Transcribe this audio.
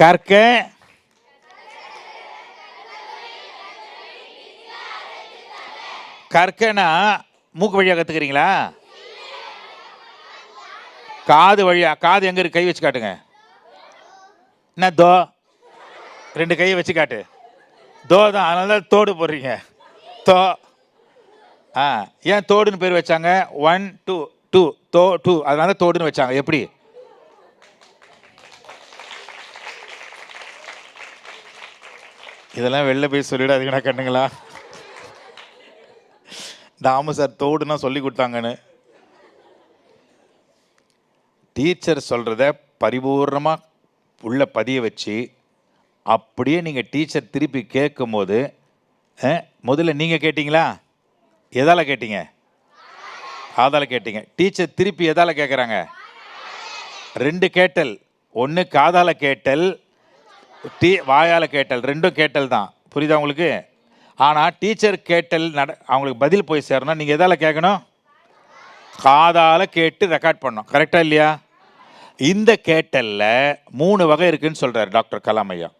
கற்க. கற்கனா மூக்கு வழியாக கற்றுக்கிறீங்களா காது வழியாக காது எங்கே இருக்கு? கை வச்சு காட்டுங்க. என்ன தோ? ரெண்டு கையை வச்சு காட்டு. தோ தான் அதனால தான் தோடு போடுறீங்க. தோ. ஆ ஏன் தோடுன்னு பேர் வச்சாங்க? ஒன் டூ டூ தோ டூ அதனால தான் தோடுன்னு வச்சாங்க. எப்படி? இதெல்லாம் வெளில போய் சொல்லிடாதீங்கடா கண்ணுங்களா. தாமு சார் தோடுனா சொல்லி கொடுத்தாங்கன்னு. டீச்சர் சொல்கிறத பரிபூர்ணமாக உள்ள பதிய வச்சு அப்படியே நீங்கள் டீச்சர் திருப்பி கேட்கும்போது அஹ், முதல்ல நீங்கள் கேட்டிங்களா? எதால் கேட்டீங்க? காதால் கேட்டீங்க. டீச்சர் திருப்பி எதால் கேட்குறாங்க ரெண்டு கேட்டல். ஒன்று காதால் கேட்டல் டீ வாயால் கேட்டல் ரெண்டும் கேட்டல் தான். புரியுதா உங்களுக்கு? ஆனால் டீச்சர் கேட்டல் நட அவங்களுக்கு பதில் போய் சேரணும். நீங்கள் எதால் கேட்கணும் காதால் கேட்டு ரெக்கார்ட் பண்ணோம் கரெக்டாக இல்லையா? இந்த கேட்டலில் மூணு வகை இருக்குதுன்னு சொல்கிறார் டாக்டர் கலாம் ஐயா